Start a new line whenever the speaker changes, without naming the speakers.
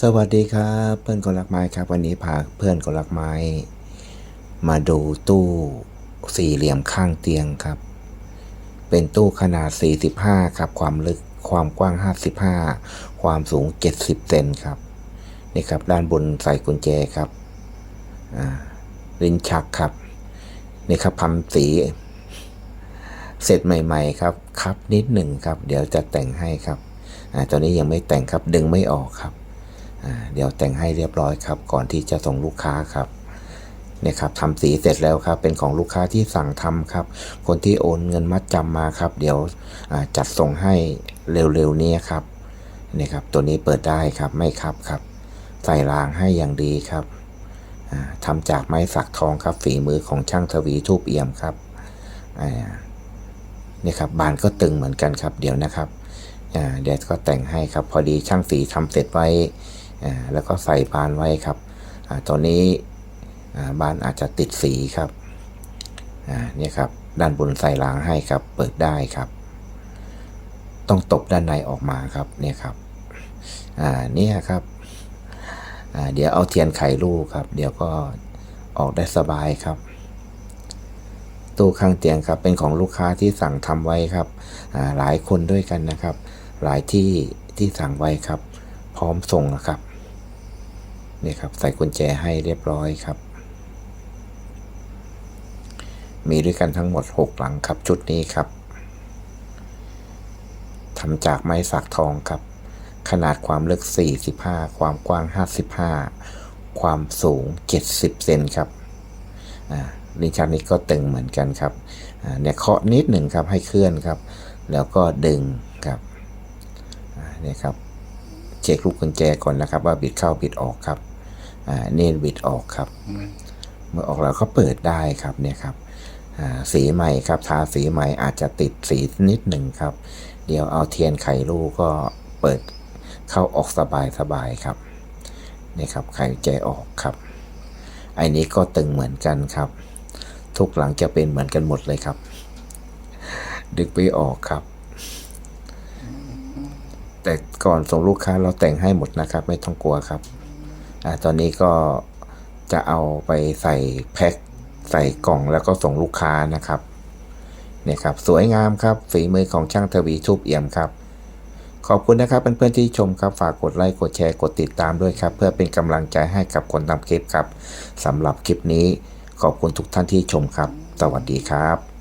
สวัสดีครับเพื่อนคนรักไม้ครับ วันนี้พาเพื่อนคนรักไม้ มาดูตู้สี่เหลี่ยมข้างเตียงครับ เป็นตู้ขนาด 45 ครับ ความลึกความกว้าง 55 ความสูง 70 เซนครับนี่ครับ ด้านบนใส่กุญแจครับลิ้นชักครับนี่ครับพันสีเสร็จใหม่ ๆ ครับ ครับนิดหนึ่งครับ เดี๋ยวจะแต่งให้ครับอ่าตอนนี้ยังไม่แต่งครับดึงไม่ออกครับ เดี๋ยวแต่งให้เรียบร้อยครับ ก่อนที่จะส่งลูกค้าครับเนี่ยครับทำสีเสร็จแล้วครับ เป็นของลูกค้าที่สั่งทำครับ คนที่โอนเงินมัดจำมาครับ เดี๋ยวจัดส่งให้เร็วๆนี้ครับเนี่ยครับ ตัวนี้เปิดได้ครับไม่ครับครับ ใส่รางให้อย่างดีครับอ่าทำจากไม้สักทองครับ ฝีมือของช่างทวีทูบเอี่ยมครับเนี่ยครับบานก็ตึงเหมือนกันครับ เดี๋ยวนะครับเดี๋ยวก็แต่งให้ครับ พอดีช่างสีทำเสร็จไว้ แล้วก็ใส่บานไว้ครับอตอนนี้บานอาจจะติดสีครับเนี่ยครับด้านบนใส่รางให้ครับ เปิดได้ครับ ต้องตบด้านในออกมาครับเนี่ยครับเนี่ยครับเดี๋ยวเอาเทียนไขลูกครับ เดี๋ยวก็ออกได้สบายครับ ตู้ข้างเตียงครับ เป็นของลูกค้าที่สั่งทำไว้ครับหลายคนด้วยกันนะครับ หลายที่ที่สั่งไว้ครับ พร้อมส่งนะครับ นี่ครับใส่กุญแจให้เรียบร้อยครับ มีด้วยกันทั้งหมด 6 หลังครับชุดนี้ครับทำจากไม้สักทองครับ ขนาดความลึก 45 ความกว้าง 55 ความสูง 70 เซนครับอ่าลิ้นชักนี้ก็ตึงเหมือนกันครับอ่าเนี่ยเคาะนิดหนึ่งครับให้เคลื่อนครับ แล้วก็ดึงครับเนี่ยครับเช็คลูกกุญแจก่อนนะครับ ว่าบิดเข้าบิดออกครับ เน้นบิดออกครับ เมื่อออกแล้วก็เปิดได้ครับเนี่ยครับอ่าสีใหม่ครับทาสีใหม่อาจจะติดสีนิดหนึ่งครับ เดี๋ยวเอาเทียนไขลูกก็เปิดเข้าออกสบายสบายครับนี่ครับไขกุญแจออกครับไอ้นี้ก็ตึงเหมือนกันครับ ทุกหลังจะเป็นเหมือนกันหมดเลยครับ ดึกไปออกครับ แต่ก่อนส่งลูกค้าเราแต่งให้หมดนะครับ ไม่ต้องกลัวครับ อตอนนี้ก็จะเอาไปใส่แพ็คใส่กล่องแล้วก็ส่งลูกค้านะครับเนี่ยครับสวยงามครับฝีมือของช่างทวีทูบเอี่ยมครับ ขอบคุณนะครับเพื่อนๆที่ชมครับฝากกดไลค์กดแชร์กดติดตามด้วยครับ เพื่อเป็นกำลังใจให้กับคนทำคลิปครับสำหรับคลิปนี้ ขอบคุณทุกท่านที่ชมครับ สวัสดีครับ